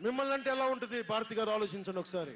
మిమ్మల్ని అంటే ఎలా ఉంటుంది? భారతి గారు ఆలోచించండి ఒకసారి.